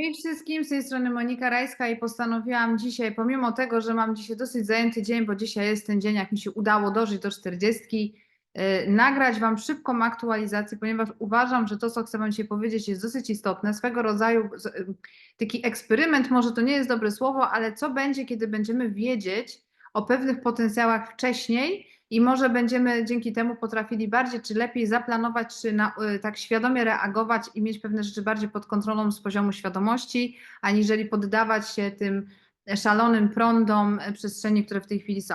Hej wszystkim, z tej strony Monika Rajska i postanowiłam dzisiaj, pomimo tego, że mam dzisiaj dosyć zajęty dzień, bo dzisiaj jest ten dzień, jak mi się udało dożyć do 40, yy, nagrać Wam szybką aktualizację, ponieważ uważam, że to, co chcę Wam dzisiaj powiedzieć, jest dosyć istotne. Swego rodzaju yy, taki eksperyment, może to nie jest dobre słowo, ale co będzie, kiedy będziemy wiedzieć o pewnych potencjałach wcześniej i może będziemy dzięki temu potrafili bardziej czy lepiej zaplanować, czy na, y, tak świadomie reagować i mieć pewne rzeczy bardziej pod kontrolą z poziomu świadomości, aniżeli poddawać się tym szalonym prądom y, przestrzeni, które w tej chwili są.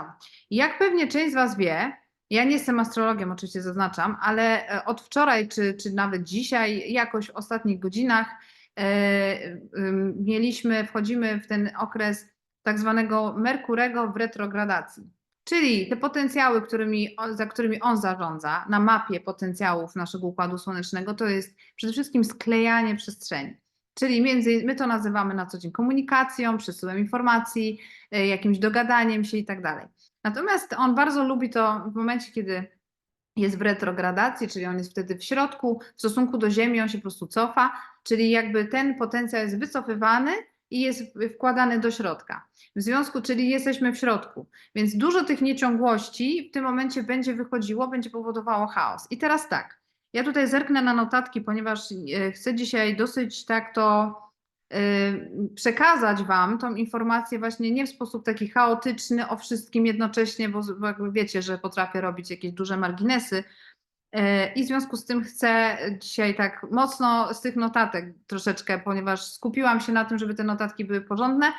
Jak pewnie część z Was wie, ja nie jestem astrologiem, oczywiście zaznaczam, ale e, od wczoraj, czy, czy nawet dzisiaj, jakoś w ostatnich godzinach, mieliśmy, wchodzimy w ten okres tak zwanego Merkurego w retrogradacji. Czyli te potencjały, którymi, za którymi on zarządza na mapie potencjałów naszego układu słonecznego, to jest przede wszystkim sklejanie przestrzeni. Czyli między, my to nazywamy na co dzień komunikacją, przesyłem informacji, y, jakimś dogadaniem się i tak dalej. Natomiast on bardzo lubi to w momencie, kiedy jest w retrogradacji, czyli on jest wtedy w środku, w stosunku do Ziemi on się po prostu cofa, czyli jakby ten potencjał jest wycofywany i jest wkładany do środka. W związku, czyli jesteśmy w środku. Więc dużo tych nieciągłości w tym momencie będzie wychodziło, będzie powodowało chaos. I teraz tak, ja tutaj zerknę na notatki, ponieważ e, chcę dzisiaj dosyć tak to e, przekazać Wam tą informację właśnie nie w sposób taki chaotyczny o wszystkim jednocześnie, bo, bo wiecie, że potrafię robić jakieś duże marginesy. E, I w związku z tym chcę dzisiaj tak mocno z tych notatek troszeczkę, ponieważ skupiłam się na tym, żeby te notatki były porządne,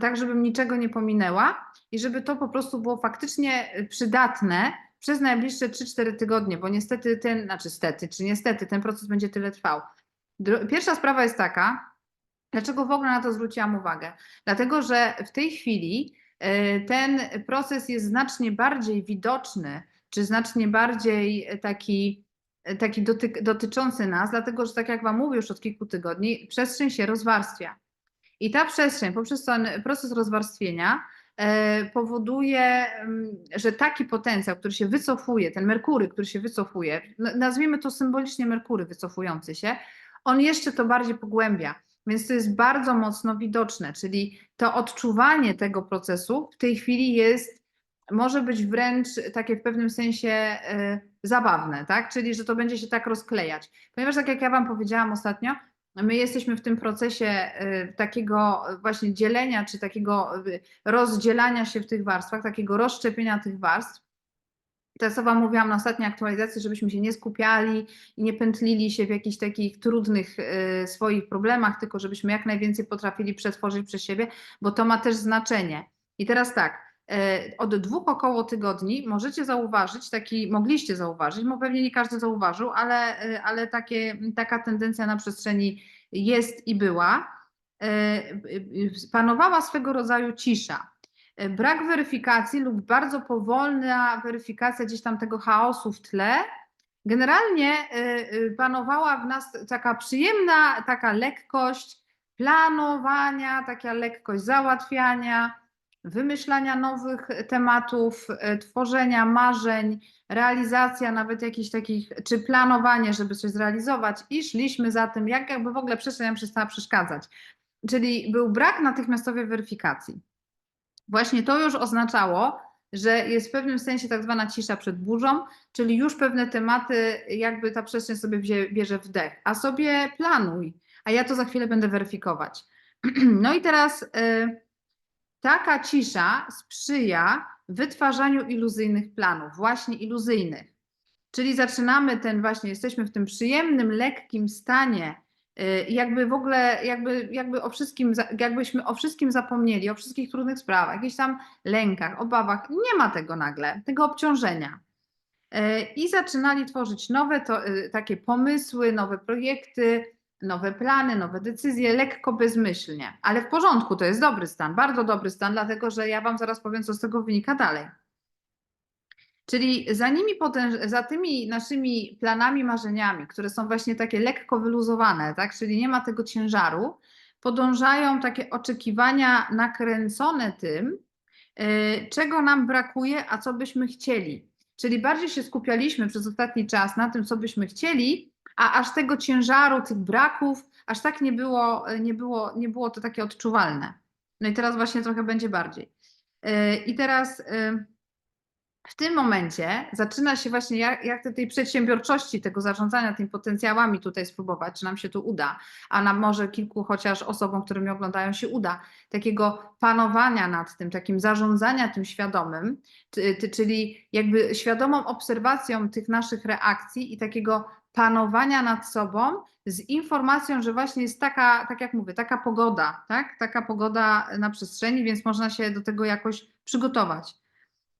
tak żebym niczego nie pominęła i żeby to po prostu było faktycznie przydatne przez najbliższe 3-4 tygodnie, bo niestety ten, znaczy stety, czy niestety ten proces będzie tyle trwał. Pierwsza sprawa jest taka, dlaczego w ogóle na to zwróciłam uwagę? Dlatego, że w tej chwili e, ten proces jest znacznie bardziej widoczny, czy znacznie bardziej e, taki, e, taki dotyk, dotyczący nas, dlatego że tak jak Wam mówię już od kilku tygodni, przestrzeń się rozwarstwia. I ta przestrzeń, poprzez ten proces rozwarstwienia, e, powoduje, mm, że taki potencjał, który się wycofuje, ten Merkury, który się wycofuje, nazwijmy to symbolicznie Merkury wycofujący się, on jeszcze to bardziej pogłębia. Więc to jest bardzo mocno widoczne, czyli to odczuwanie tego procesu w tej chwili jest, może być wręcz takie w pewnym sensie e, zabawne, tak? Czyli że to będzie się tak rozklejać. Ponieważ tak jak ja Wam powiedziałam ostatnio, my jesteśmy w tym procesie e, takiego właśnie dzielenia, czy takiego e, rozdzielania się w tych warstwach, takiego rozszczepienia tych warstw. To co Wam mówiłam na ostatniej aktualizacji, żebyśmy się nie skupiali i nie pętlili się w jakichś takich trudnych swoich problemach, tylko żebyśmy jak najwięcej potrafili przetworzyć przez siebie, bo to ma też znaczenie. I teraz tak, od dwóch około tygodni możecie zauważyć, taki, mogliście zauważyć, bo pewnie nie każdy zauważył, ale, e, ale takie, taka tendencja na przestrzeni jest i była. E, e, Panowała swego rodzaju cisza. E, Brak weryfikacji lub bardzo powolna weryfikacja gdzieś tam tego chaosu w tle. Generalnie e, e, panowała w nas taka przyjemna, taka lekkość planowania, taka lekkość załatwiania, wymyślania nowych tematów, e, tworzenia marzeń, realizacja nawet jakichś takich, czy planowanie, żeby coś zrealizować i szliśmy za tym, jak jakby w ogóle przestrzeń nam przestała przeszkadzać. Czyli był brak natychmiastowej weryfikacji. Właśnie to już oznaczało, że jest w pewnym sensie tak zwana cisza przed burzą, czyli już pewne tematy, jakby ta przestrzeń sobie bierze wdech, a sobie planuj, a ja to za chwilę będę weryfikować. No i teraz y, taka cisza sprzyja wytwarzaniu iluzyjnych planów, właśnie iluzyjnych. Czyli zaczynamy ten właśnie, jesteśmy w tym przyjemnym, lekkim stanie, y, jakby w ogóle, jakby, jakby o wszystkim, jakbyśmy o wszystkim zapomnieli, o wszystkich trudnych sprawach, jakichś tam lękach, obawach. Nie ma tego nagle, tego obciążenia. Y, I zaczynali tworzyć nowe to, y, takie pomysły, nowe projekty, nowe plany, nowe decyzje, lekko bezmyślnie. Ale w porządku, to jest dobry stan, bardzo dobry stan, dlatego że ja Wam zaraz powiem, co z tego wynika dalej. Czyli za nimi za tymi naszymi planami, marzeniami, które są właśnie takie lekko wyluzowane, tak? czyli nie ma tego ciężaru, podążają takie oczekiwania nakręcone tym, yy, czego nam brakuje, a co byśmy chcieli. Czyli bardziej się skupialiśmy przez ostatni czas na tym, co byśmy chcieli, a aż tego ciężaru, tych braków, aż tak nie było, nie było, nie było to takie odczuwalne. No i teraz właśnie trochę będzie bardziej. Yy, I teraz yy, w tym momencie zaczyna się właśnie, jak, jak te- tej przedsiębiorczości, tego zarządzania tymi potencjałami tutaj spróbować, czy nam się tu uda, a nam może kilku chociaż osobom, które mnie oglądają, się uda, takiego panowania nad tym, takim zarządzania tym świadomym, czyli jakby świadomą obserwacją tych naszych reakcji i takiego panowania nad sobą z informacją, że właśnie jest taka, tak jak mówię, taka pogoda, tak? Taka pogoda na przestrzeni, więc można się do tego jakoś przygotować.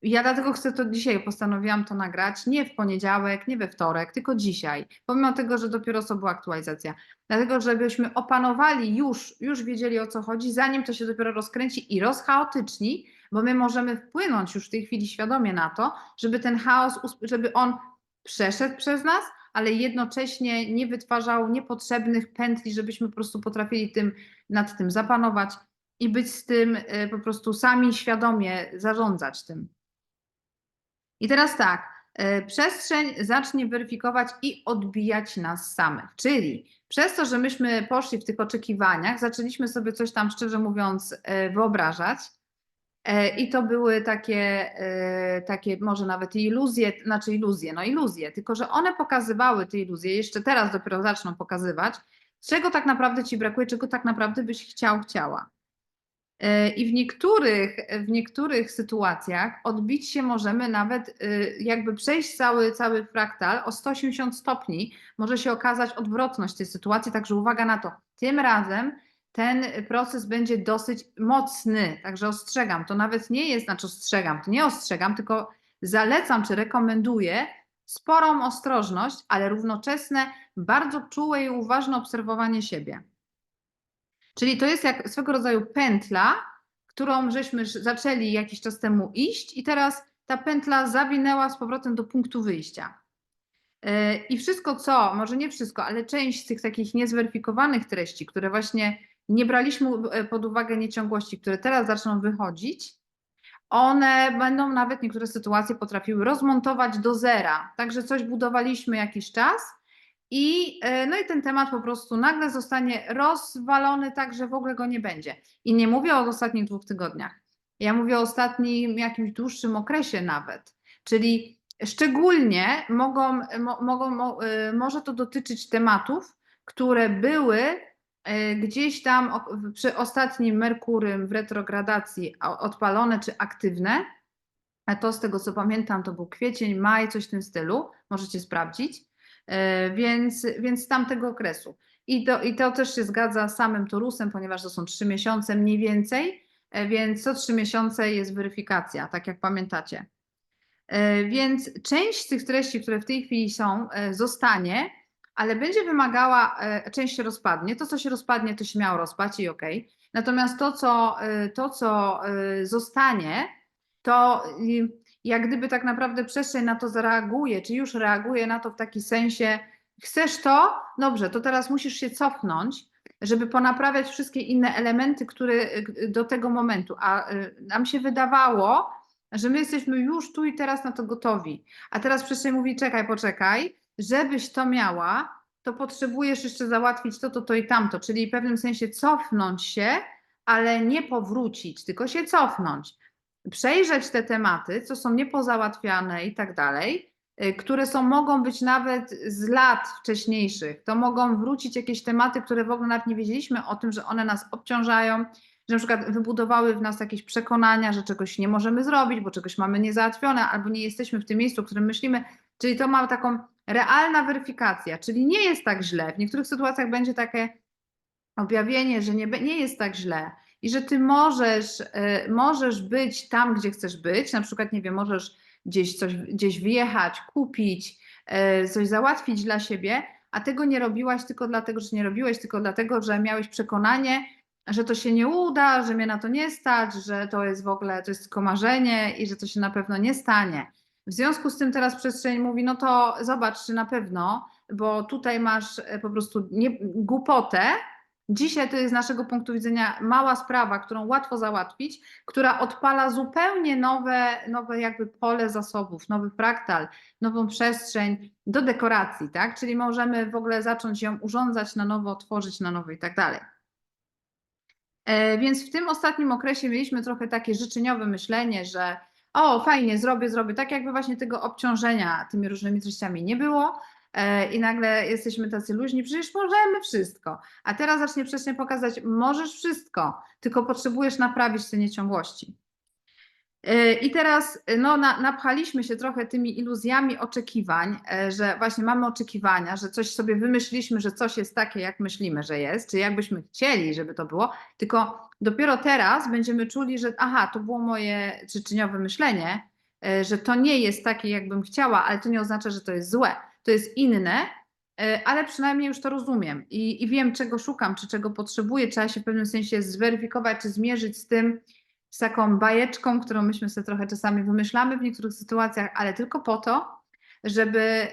Ja dlatego chcę to dzisiaj, postanowiłam to nagrać, nie w poniedziałek, nie we wtorek, tylko dzisiaj, pomimo tego, że dopiero co była aktualizacja. Dlatego, żebyśmy opanowali już, już wiedzieli o co chodzi, zanim to się dopiero rozkręci i rozchaotyczni, bo my możemy wpłynąć już w tej chwili świadomie na to, żeby ten chaos, żeby on przeszedł przez nas, ale jednocześnie nie wytwarzał niepotrzebnych pętli, żebyśmy po prostu potrafili tym, nad tym zapanować i być z tym y, po prostu sami świadomie zarządzać tym. I teraz tak, e, przestrzeń zacznie weryfikować i odbijać nas samych. Czyli przez to, że myśmy poszli w tych oczekiwaniach, zaczęliśmy sobie coś tam, szczerze mówiąc, e, wyobrażać. E, I to były takie, e, takie może nawet iluzje, znaczy iluzje, no iluzje, tylko że one pokazywały te iluzje, jeszcze teraz dopiero zaczną pokazywać, czego tak naprawdę ci brakuje, czego tak naprawdę byś chciał, chciała. E, I w niektórych, w niektórych sytuacjach odbić się możemy nawet, jakby przejść cały, cały fraktal o 180 stopni, może się okazać odwrotność tej sytuacji, także uwaga na to. Tym razem ten proces będzie dosyć mocny, także ostrzegam. To nawet nie jest, znaczy ostrzegam, to nie ostrzegam, tylko zalecam czy rekomenduję sporą ostrożność, ale równoczesne, bardzo czułe i uważne obserwowanie siebie. Czyli to jest jak swego rodzaju pętla, którą żeśmy zaczęli jakiś czas temu iść, i teraz ta pętla zawinęła z powrotem do punktu wyjścia. Yy, I wszystko, co, może nie wszystko, ale część z tych takich niezweryfikowanych treści, które właśnie nie braliśmy e, pod uwagę nieciągłości, które teraz zaczną wychodzić, one będą nawet niektóre sytuacje potrafiły rozmontować do zera. Także coś budowaliśmy jakiś czas i, e, no i ten temat po prostu nagle zostanie rozwalony tak, że w ogóle go nie będzie. I nie mówię o ostatnich dwóch tygodniach. Ja mówię o ostatnim jakimś dłuższym okresie nawet. Czyli szczególnie mogą, mo, mogą, mo, y, może to dotyczyć tematów, które były gdzieś tam przy ostatnim Merkurym w retrogradacji odpalone czy aktywne. A to z tego co pamiętam, to był kwiecień, maj, coś w tym stylu. Możecie sprawdzić. E, Więc, więc z tamtego okresu. I to, I to też się zgadza z samym Torusem, ponieważ to są trzy miesiące mniej więcej, e, więc co trzy miesiące jest weryfikacja, tak jak pamiętacie. E, Więc część z tych treści, które w tej chwili są, e, zostanie, ale będzie wymagała, e, część się rozpadnie. To, co się rozpadnie, to się miało rozpaść i okej. Natomiast to, co, e, to, co e, zostanie, to jak gdyby tak naprawdę przestrzeń na to zareaguje, czy już reaguje na to w taki sensie, chcesz to, dobrze, to teraz musisz się cofnąć, żeby ponaprawiać wszystkie inne elementy, które do tego momentu. A nam się wydawało, że my jesteśmy już tu i teraz na to gotowi. A teraz przestrzeń mówi, czekaj, poczekaj, żebyś to miała, to potrzebujesz jeszcze załatwić to, to, to i tamto, czyli w pewnym sensie cofnąć się, ale nie powrócić, tylko się cofnąć przejrzeć te tematy, co są niepozałatwiane i tak dalej, y, które są, mogą być nawet z lat wcześniejszych. To mogą wrócić jakieś tematy, które w ogóle nawet nie wiedzieliśmy o tym, że one nas obciążają, że na przykład wybudowały w nas jakieś przekonania, że czegoś nie możemy zrobić, bo czegoś mamy niezałatwione, albo nie jesteśmy w tym miejscu, w którym myślimy. Czyli to ma taką realna weryfikacja, czyli nie jest tak źle. W niektórych sytuacjach będzie takie objawienie, że nie, nie jest tak źle i że ty możesz, y, możesz być tam, gdzie chcesz być, na przykład, nie wiem, możesz gdzieś coś, gdzieś wyjechać, kupić, y, coś załatwić dla siebie, a tego nie robiłaś tylko dlatego, że nie robiłeś, tylko dlatego, że miałeś przekonanie, że to się nie uda, że mnie na to nie stać, że to jest w ogóle, to jest tylko marzenie i że to się na pewno nie stanie. W związku z tym teraz przestrzeń mówi, no to zobacz, czy na pewno, bo tutaj masz e, po prostu nie, głupotę, Dzisiaj to jest z naszego punktu widzenia mała sprawa, którą łatwo załatwić, która odpala zupełnie nowe, nowe jakby pole zasobów, nowy fraktal, nową przestrzeń do dekoracji, tak? Czyli możemy w ogóle zacząć ją urządzać na nowo, tworzyć na nowo i tak dalej. E, Więc w tym ostatnim okresie mieliśmy trochę takie życzeniowe myślenie, że o, fajnie, zrobię, zrobię, tak jakby właśnie tego obciążenia tymi różnymi treściami nie było e, i nagle jesteśmy tacy luźni, przecież możemy wszystko. A teraz zacznie przestrzeń pokazać, możesz wszystko, tylko potrzebujesz naprawić te nieciągłości. E, I teraz no, na, napchaliśmy się trochę tymi iluzjami oczekiwań, e, że właśnie mamy oczekiwania, że coś sobie wymyśliliśmy, że coś jest takie, jak myślimy, że jest, czy jakbyśmy chcieli, żeby to było, tylko dopiero teraz będziemy czuli, że aha, to było moje życzeniowe myślenie, e, że to nie jest takie, jakbym chciała, ale to nie oznacza, że to jest złe. To jest inne, e, ale przynajmniej już to rozumiem i, i wiem, czego szukam, czy czego potrzebuję. Trzeba się w pewnym sensie zweryfikować, czy zmierzyć z tym, z taką bajeczką, którą myśmy sobie trochę czasami wymyślamy w niektórych sytuacjach, ale tylko po to, żeby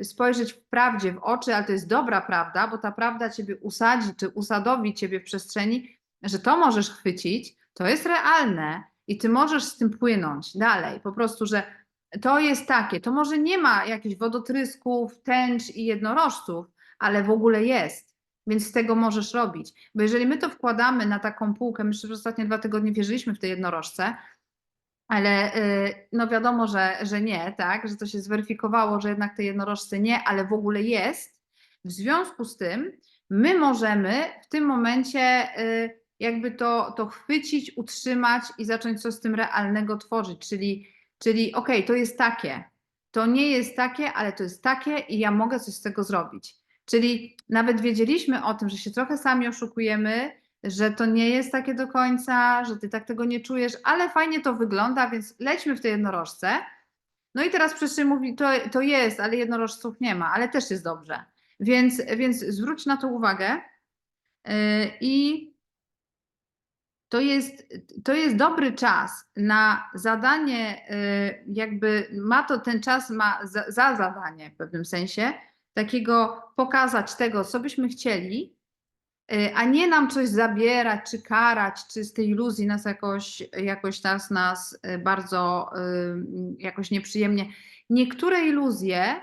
y, spojrzeć w prawdzie w oczy, ale to jest dobra prawda, bo ta prawda ciebie usadzi, czy usadowi ciebie w przestrzeni, że to możesz chwycić, to jest realne i ty możesz z tym płynąć dalej. Po prostu, że to jest takie, to może nie ma jakichś wodotrysków, tęcz i jednorożców, ale w ogóle jest. Więc z tego możesz robić. Bo jeżeli my to wkładamy na taką półkę, my przez ostatnie dwa tygodnie wierzyliśmy w te jednorożce, ale y, no wiadomo, że, że nie, tak, że to się zweryfikowało, że jednak te jednorożce nie, ale w ogóle jest. W związku z tym my możemy w tym momencie y, jakby to, to chwycić, utrzymać i zacząć coś z tym realnego tworzyć, czyli, czyli okej, okay, to jest takie, to nie jest takie, ale to jest takie i ja mogę coś z tego zrobić. Czyli nawet wiedzieliśmy o tym, że się trochę sami oszukujemy, że to nie jest takie do końca, że ty tak tego nie czujesz, ale fajnie to wygląda, więc lećmy w tej jednorożce. No i teraz przecież mówi, to, to jest, ale jednorożców nie ma, ale też jest dobrze. Więc, więc zwróć na to uwagę. Yy, I to jest, to jest dobry czas na zadanie, yy, jakby ma to ten czas, ma za, za zadanie w pewnym sensie, takiego pokazać tego, co byśmy chcieli, y, a nie nam coś zabierać, czy karać, czy z tej iluzji nas jakoś, jakoś nas, nas y, bardzo y, jakoś nieprzyjemnie. Niektóre iluzje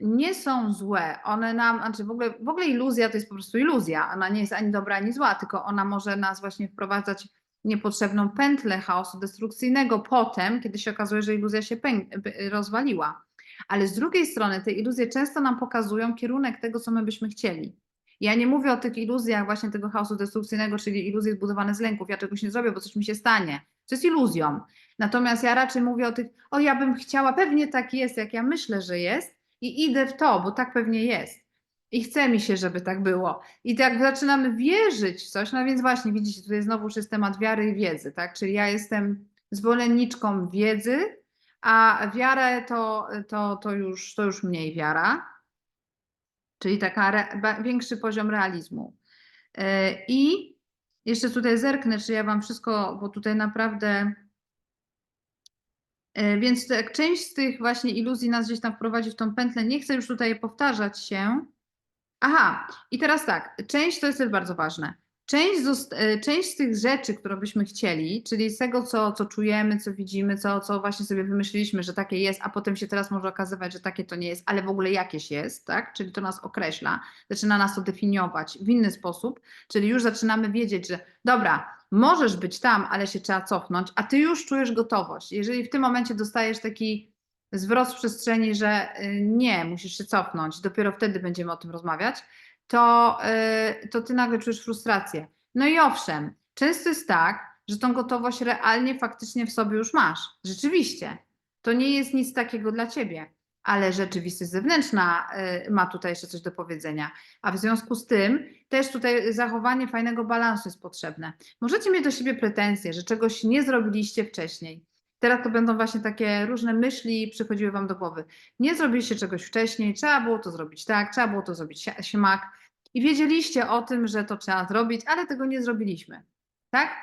nie są złe, one nam, znaczy w ogóle, w ogóle iluzja to jest po prostu iluzja, ona nie jest ani dobra, ani zła, tylko ona może nas właśnie wprowadzać niepotrzebną pętlę chaosu destrukcyjnego potem, kiedy się okazuje, że iluzja się rozwaliła. Ale z drugiej strony te iluzje często nam pokazują kierunek tego, co my byśmy chcieli. Ja nie mówię o tych iluzjach właśnie tego chaosu destrukcyjnego, czyli iluzje zbudowane z lęków. Ja czegoś nie zrobię, bo coś mi się stanie. To jest iluzją. Natomiast ja raczej mówię o tych, o ja bym chciała, pewnie tak jest, jak ja myślę, że jest i idę w to, bo tak pewnie jest. I chce mi się, żeby tak było. I tak zaczynamy wierzyć w coś, no więc właśnie widzicie, tutaj znowu już jest temat wiary i wiedzy, tak? Czyli ja jestem zwolenniczką wiedzy, a wiarę to, to, to, już, to już mniej wiara, czyli taka re, większy poziom realizmu. E, I jeszcze tutaj zerknę, czy ja Wam wszystko, bo tutaj naprawdę. E, więc tak, część z tych właśnie iluzji nas gdzieś tam wprowadzi w tą pętlę. Nie chcę już tutaj powtarzać się. Aha, i teraz tak, część to jest też bardzo ważne. Część, e, część z tych rzeczy, które byśmy chcieli, czyli z tego, co, co czujemy, co widzimy, co, co właśnie sobie wymyśliliśmy, że takie jest, a potem się teraz może okazywać, że takie to nie jest, ale w ogóle jakieś jest, tak? Czyli to nas określa, zaczyna nas to definiować w inny sposób, czyli już zaczynamy wiedzieć, że dobra, możesz być tam, ale się trzeba cofnąć, a ty już czujesz gotowość. Jeżeli w tym momencie dostajesz taki zwrot w przestrzeni, że y, nie, musisz się cofnąć, dopiero wtedy będziemy o tym rozmawiać, to, y, to ty nagle czujesz frustrację. No i owszem, często jest tak, że tą gotowość realnie, faktycznie w sobie już masz. Rzeczywiście. To nie jest nic takiego dla ciebie, ale rzeczywistość zewnętrzna y, ma tutaj jeszcze coś do powiedzenia. A w związku z tym też tutaj zachowanie fajnego balansu jest potrzebne. Możecie mieć do siebie pretensje, że czegoś nie zrobiliście wcześniej. Teraz to będą właśnie takie różne myśli przychodziły Wam do głowy. Nie zrobiliście czegoś wcześniej, trzeba było to zrobić tak, trzeba było to zrobić śmak i wiedzieliście o tym, że to trzeba zrobić, ale tego nie zrobiliśmy. Tak?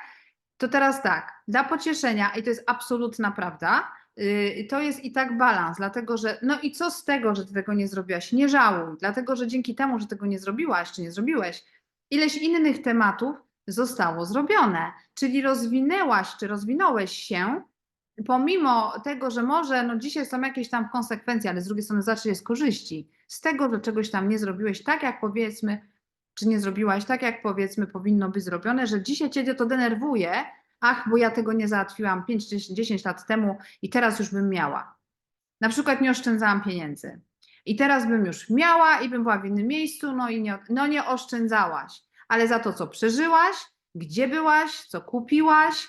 To teraz tak, dla pocieszenia, i to jest absolutna prawda, yy, to jest i tak balans, dlatego że, no i co z tego, że ty tego nie zrobiłaś? Nie żałuj, dlatego że dzięki temu, że tego nie zrobiłaś, czy nie zrobiłeś, ileś innych tematów zostało zrobione. Czyli rozwinęłaś, czy rozwinąłeś się, pomimo tego, że może no dzisiaj są jakieś tam konsekwencje, ale z drugiej strony zawsze jest korzyści z tego, że czegoś tam nie zrobiłeś tak, jak powiedzmy, czy nie zrobiłaś tak, jak powiedzmy powinno być zrobione, że dzisiaj cię to denerwuje, ach, bo ja tego nie załatwiłam 5 czy 10 lat temu i teraz już bym miała. Na przykład nie oszczędzałam pieniędzy. I teraz bym już miała i bym była w innym miejscu, no i nie, no nie oszczędzałaś. Ale za to, co przeżyłaś, gdzie byłaś, co kupiłaś,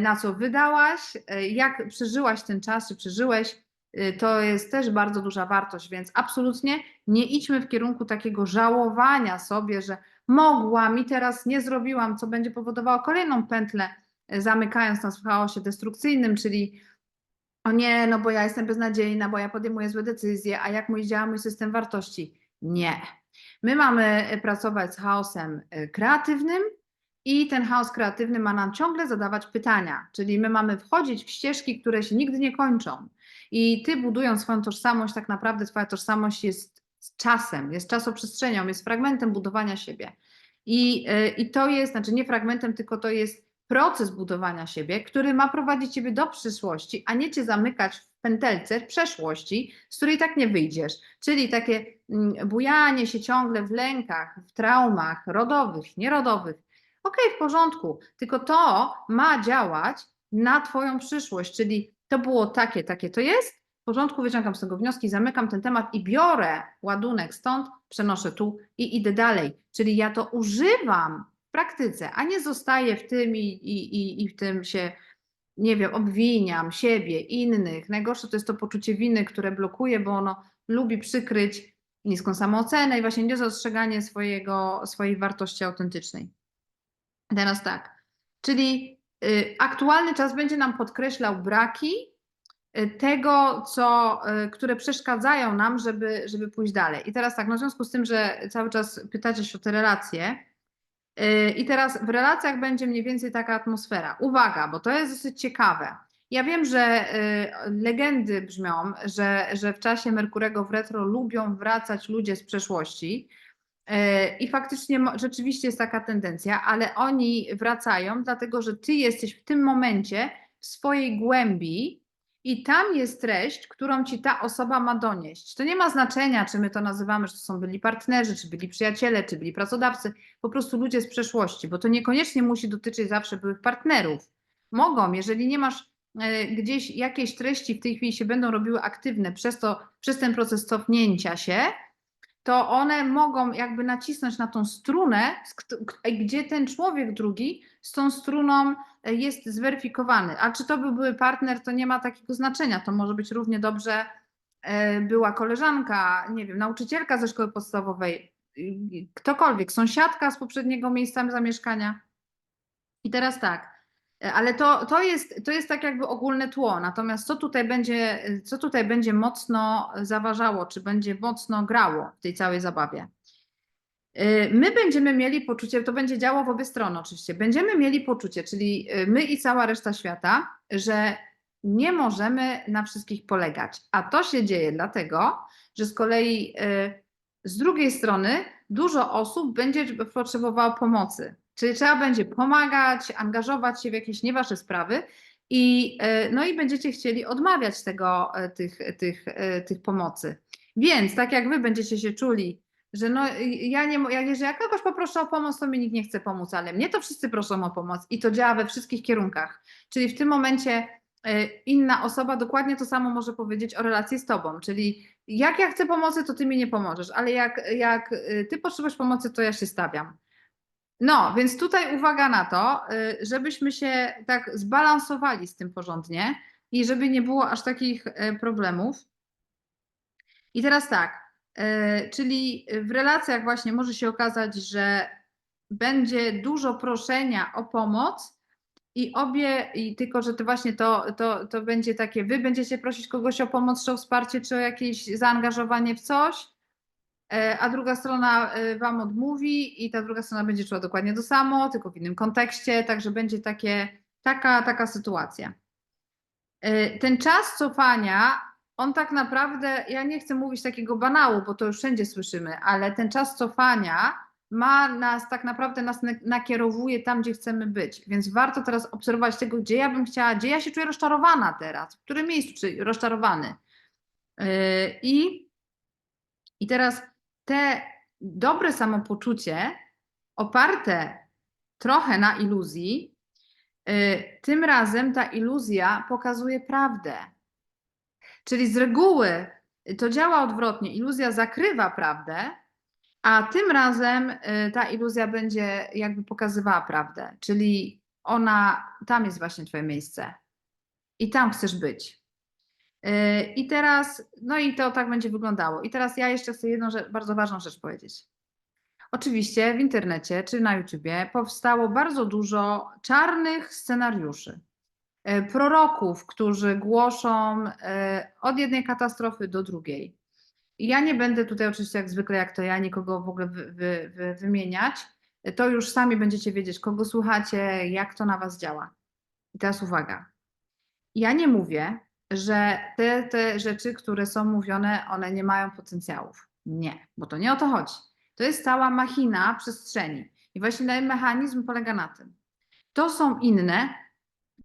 na co wydałaś, e, jak przeżyłaś ten czas, czy przeżyłeś, e, to jest też bardzo duża wartość, więc absolutnie nie idźmy w kierunku takiego żałowania sobie, że mogłam i teraz nie zrobiłam, co będzie powodowało kolejną pętlę, zamykając nas w chaosie destrukcyjnym, czyli o nie, no bo ja jestem beznadziejna, bo ja podejmuję złe decyzje, a jak mój działa mój system wartości? Nie. My mamy pracować z chaosem kreatywnym i ten chaos kreatywny ma nam ciągle zadawać pytania, czyli my mamy wchodzić w ścieżki, które się nigdy nie kończą. I ty budując swoją tożsamość, tak naprawdę twoja tożsamość jest czasem, jest czasoprzestrzenią, jest fragmentem budowania siebie. I, y, I to jest, znaczy nie fragmentem, tylko to jest proces budowania siebie, który ma prowadzić ciebie do przyszłości, a nie cię zamykać w pętelce przeszłości, z której tak nie wyjdziesz. Czyli takie mm, bujanie się ciągle w lękach, w traumach rodowych, nierodowych. Okej, okay, w porządku, tylko to ma działać na Twoją przyszłość, czyli to było takie, takie to jest. W porządku, wyciągam z tego wnioski, zamykam ten temat i biorę ładunek stąd, przenoszę tu i idę dalej. Czyli ja to używam praktyce, a nie zostaję w tym i, i, i w tym się, nie wiem, obwiniam siebie, innych. Najgorsze to jest to poczucie winy, które blokuje, bo ono lubi przykryć niską samoocenę i właśnie niezastrzeganie swojego, swojej wartości autentycznej. Teraz tak, czyli y, aktualny czas będzie nam podkreślał braki y, tego, co, y, które przeszkadzają nam, żeby, żeby pójść dalej. I teraz tak, no w związku z tym, że cały czas pytacie się o te relacje, i teraz w relacjach będzie mniej więcej taka atmosfera. Uwaga, bo to jest dosyć ciekawe. Ja wiem, że legendy brzmią, że, że w czasie Merkurego w retro lubią wracać ludzie z przeszłości. Y, I faktycznie rzeczywiście jest taka tendencja, ale oni wracają, dlatego że ty jesteś w tym momencie w swojej głębi i tam jest treść, którą ci ta osoba ma donieść. To nie ma znaczenia, czy my to nazywamy, że to są byli partnerzy, czy byli przyjaciele, czy byli pracodawcy, po prostu ludzie z przeszłości, bo to niekoniecznie musi dotyczyć zawsze byłych partnerów. Mogą, jeżeli nie masz e, gdzieś jakieś treści w tej chwili się będą robiły aktywne przez, to, przez ten proces cofnięcia się, to one mogą jakby nacisnąć na tą strunę, gdzie ten człowiek drugi z tą struną e, jest zweryfikowany. A czy to by były partner, to nie ma takiego znaczenia. To może być równie dobrze e, była koleżanka, nie wiem, nauczycielka ze szkoły podstawowej, ktokolwiek, sąsiadka z poprzedniego miejsca zamieszkania. I teraz tak, ale to, to, jest, to jest tak jakby ogólne tło. Natomiast co tutaj, będzie, co tutaj będzie mocno zaważało, czy będzie mocno grało w tej całej zabawie? Y, my będziemy mieli poczucie, to będzie działo w obie strony oczywiście, będziemy mieli poczucie, czyli y, my i cała reszta świata, że nie możemy na wszystkich polegać. A to się dzieje dlatego, że z kolei z drugiej strony dużo osób będzie potrzebowało pomocy. Czyli trzeba będzie pomagać, angażować się w jakieś nie wasze sprawy i, no i będziecie chcieli odmawiać tego, tych, tych, tych pomocy. Więc tak jak wy będziecie się czuli że no ja nie, jak, ja kogoś poproszę o pomoc, to mi nikt nie chce pomóc, ale mnie to wszyscy proszą o pomoc i to działa we wszystkich kierunkach. Czyli w tym momencie e, inna osoba dokładnie to samo może powiedzieć o relacji z tobą, czyli jak ja chcę pomocy, to ty mi nie pomożesz, ale jak, jak e, ty potrzebujesz pomocy, to ja się stawiam. No, więc tutaj uwaga na to, e, żebyśmy się tak zbalansowali z tym porządnie i żeby nie było aż takich problemów. I teraz tak, E, czyli w relacjach właśnie może się okazać, że będzie dużo proszenia o pomoc i obie, i tylko że to właśnie to, to, to będzie takie, wy będziecie prosić kogoś o pomoc, czy o wsparcie, czy o jakieś zaangażowanie w coś, a druga strona e, wam odmówi i ta druga strona będzie czuła dokładnie to samo, tylko w innym kontekście, także będzie takie, taka, taka sytuacja. Ten czas cofania on tak naprawdę, ja nie chcę mówić takiego banału, bo to już wszędzie słyszymy, ale ten czas cofania ma nas tak naprawdę nas na- nakierowuje tam, gdzie chcemy być. Więc warto teraz obserwować tego, gdzie ja bym chciała, gdzie ja się czuję rozczarowana teraz, w którym miejscu czy rozczarowany. I, I teraz te dobre samopoczucie oparte trochę na iluzji, yy, tym razem ta iluzja pokazuje prawdę. Czyli z reguły to działa odwrotnie. Iluzja zakrywa prawdę, a tym razem y, ta iluzja będzie jakby pokazywała prawdę. Czyli ona, tam jest właśnie Twoje miejsce. I tam chcesz być. Y, I teraz, no i to tak będzie wyglądało. I teraz ja jeszcze chcę jedną rzecz, bardzo ważną rzecz powiedzieć. Oczywiście w internecie czy na YouTubie powstało bardzo dużo czarnych scenariuszy. E, Proroków, którzy głoszą e, od jednej katastrofy do drugiej. Ja nie będę tutaj oczywiście jak zwykle, jak to ja, nikogo w ogóle wy, wy, wy, wymieniać. To już sami będziecie wiedzieć, kogo słuchacie, jak to na was działa. I teraz uwaga. Ja nie mówię, że te, te rzeczy, które są mówione, one nie mają potencjałów. Nie, bo to nie o to chodzi. To jest cała machina przestrzeni. I właśnie ten mechanizm polega na tym. To są inne,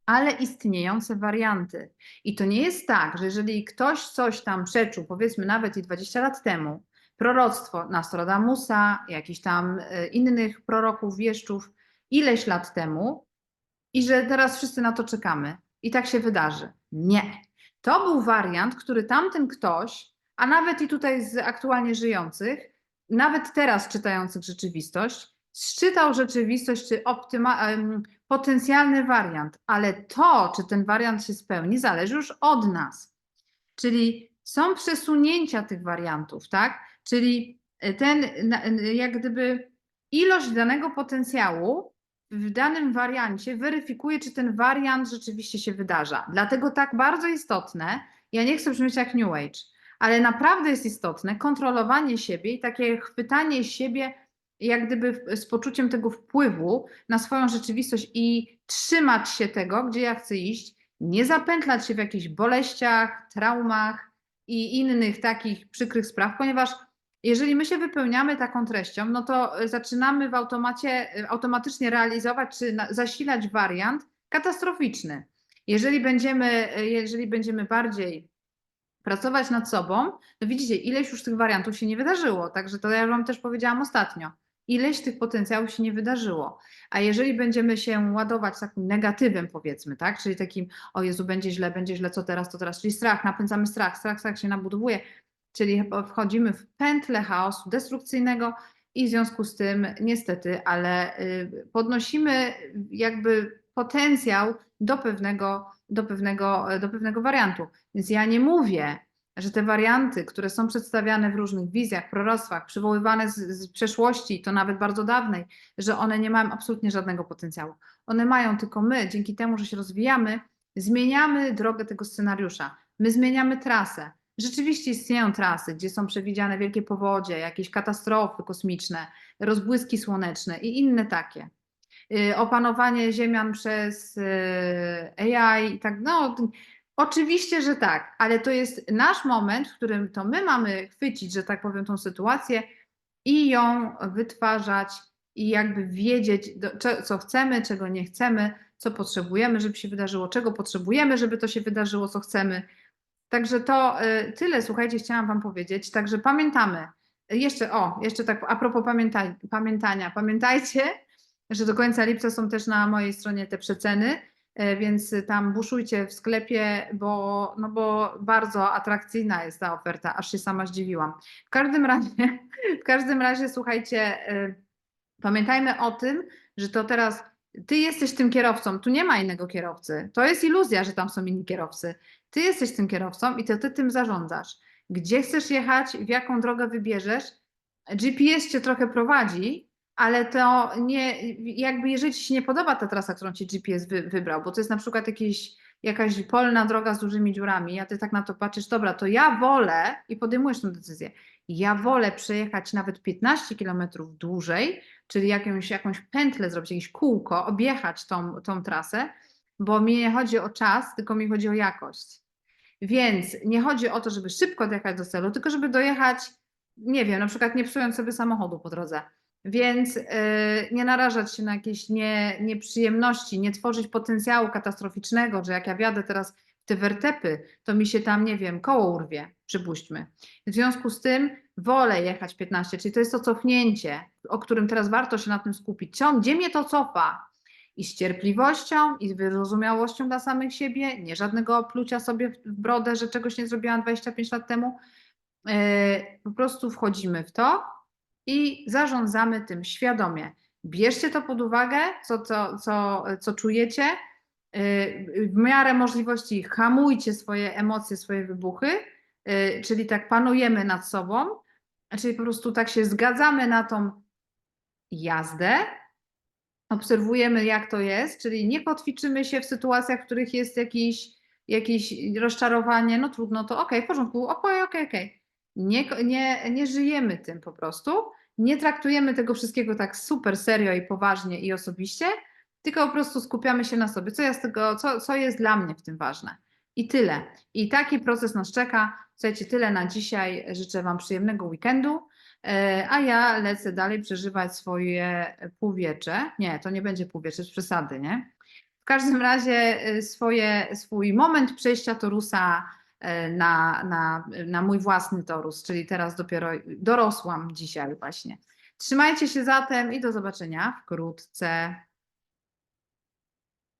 ale istniejące warianty. I to nie jest tak, że jeżeli ktoś coś tam przeczuł, powiedzmy nawet i 20 lat temu, proroctwo Nostradamusa, jakichś tam e, innych proroków, wieszczów, ileś lat temu, i że teraz wszyscy na to czekamy i tak się wydarzy. Nie. To był wariant, który tamten ktoś, a nawet i tutaj z aktualnie żyjących, nawet teraz czytających rzeczywistość, szczytał rzeczywistość czy potencjalny wariant, ale to, czy ten wariant się spełni, zależy już od nas. Czyli są przesunięcia tych wariantów, tak? Czyli ten, na- jak gdyby ilość danego potencjału w danym wariancie weryfikuje, czy ten wariant rzeczywiście się wydarza. Dlatego tak bardzo istotne, ja nie chcę brzmieć jak New Age, ale naprawdę jest istotne kontrolowanie siebie i takie chwytanie siebie jak gdyby z poczuciem tego wpływu na swoją rzeczywistość i trzymać się tego, gdzie ja chcę iść, nie zapętlać się w jakichś boleściach, traumach i innych takich przykrych spraw, ponieważ jeżeli my się wypełniamy taką treścią, no to y, zaczynamy w automacie, y, automatycznie realizować czy zasilać wariant katastroficzny. Jeżeli będziemy, y, jeżeli będziemy bardziej pracować nad sobą, to widzicie, ileś już tych wariantów się nie wydarzyło. Także to ja Wam też powiedziałam ostatnio. Ileś tych potencjałów się nie wydarzyło. A jeżeli będziemy się ładować takim negatywem, powiedzmy, tak? Czyli takim, o Jezu, będzie źle, będzie źle, co teraz, to teraz, czyli strach, napędzamy strach, strach, strach się nabudowuje, czyli wchodzimy w pętlę chaosu destrukcyjnego i w związku z tym niestety, ale y, podnosimy jakby potencjał do pewnego, do pewnego, do pewnego wariantu. Więc ja nie mówię, że te warianty, które są przedstawiane w różnych wizjach, proroctwach, przywoływane z, z przeszłości, to nawet bardzo dawnej, że one nie mają absolutnie żadnego potencjału. One mają, tylko my, dzięki temu, że się rozwijamy, zmieniamy drogę tego scenariusza. My zmieniamy trasę. Rzeczywiście istnieją trasy, gdzie są przewidziane wielkie powodzie, jakieś katastrofy kosmiczne, rozbłyski słoneczne i inne takie. Y, Opanowanie Ziemian przez y, AI i tak, no oczywiście, że tak, ale to jest nasz moment, w którym to my mamy chwycić, że tak powiem, tą sytuację i ją wytwarzać i jakby wiedzieć, co chcemy, czego nie chcemy, co potrzebujemy, żeby się wydarzyło, czego potrzebujemy, żeby to się wydarzyło, co chcemy. Także to y, tyle, słuchajcie, chciałam Wam powiedzieć. Także pamiętamy. Jeszcze, o, jeszcze tak a propos pamięta, pamiętania. Pamiętajcie, że do końca lipca są też na mojej stronie te przeceny, e, więc tam buszujcie w sklepie, bo, no bo bardzo atrakcyjna jest ta oferta, aż się sama zdziwiłam. W każdym razie, w każdym razie słuchajcie, e, pamiętajmy o tym, że to teraz ty jesteś tym kierowcą, tu nie ma innego kierowcy. To jest iluzja, że tam są inni kierowcy. Ty jesteś tym kierowcą i to ty tym zarządzasz. Gdzie chcesz jechać, w jaką drogę wybierzesz, GPS cię trochę prowadzi, ale to nie, jakby jeżeli ci się nie podoba ta trasa, którą ci GPS wy, wybrał, bo to jest na przykład jakieś, jakaś polna droga z dużymi dziurami, a ty tak na to patrzysz, dobra, to ja wolę i podejmujesz tę decyzję. Ja wolę przejechać nawet 15 kilometrów dłużej, czyli jakąś, jakąś pętlę zrobić, jakieś kółko, objechać tą, tą trasę, bo mi nie chodzi o czas, tylko mi chodzi o jakość. Więc nie chodzi o to, żeby szybko dojechać do celu, tylko żeby dojechać, nie wiem, na przykład nie psując sobie samochodu po drodze. Więc y, nie narażać się na jakieś nie, nieprzyjemności, nie tworzyć potencjału katastroficznego, że jak ja wjadę teraz te wertepy, to mi się tam, nie wiem, koło urwie, przypuśćmy. W związku z tym wolę jechać 15, czyli to jest to cofnięcie, o którym teraz warto się na tym skupić. Co, gdzie mnie to cofa? I z cierpliwością, i z wyrozumiałością dla samych siebie, nie żadnego oplucia sobie w brodę, że czegoś nie zrobiłam 25 lat temu. E, Po prostu wchodzimy w to i zarządzamy tym świadomie. Bierzcie to pod uwagę, co, co, co, co czujecie. Yy, W miarę możliwości hamujcie swoje emocje, swoje wybuchy, yy, czyli tak panujemy nad sobą, czyli po prostu tak się zgadzamy na tą jazdę, obserwujemy jak to jest, czyli nie kotwiczymy się w sytuacjach, w których jest jakiś, jakieś rozczarowanie, no trudno, to okej, w porządku, okej, okej, okej. Nie, nie, nie żyjemy tym po prostu, nie traktujemy tego wszystkiego tak super serio i poważnie i osobiście, tylko po prostu skupiamy się na sobie, co, ja z tego, co, co jest dla mnie w tym ważne. I tyle. I taki proces nas czeka. Słuchajcie, tyle na dzisiaj. Życzę Wam przyjemnego weekendu, e, a ja lecę dalej przeżywać swoje półwiecze. Nie, to nie będzie półwiecze, z przesady, nie? W każdym razie e, swoje, swój moment przejścia torusa e, na, na, na mój własny torus, czyli teraz dopiero dorosłam dzisiaj właśnie. Trzymajcie się zatem i do zobaczenia wkrótce.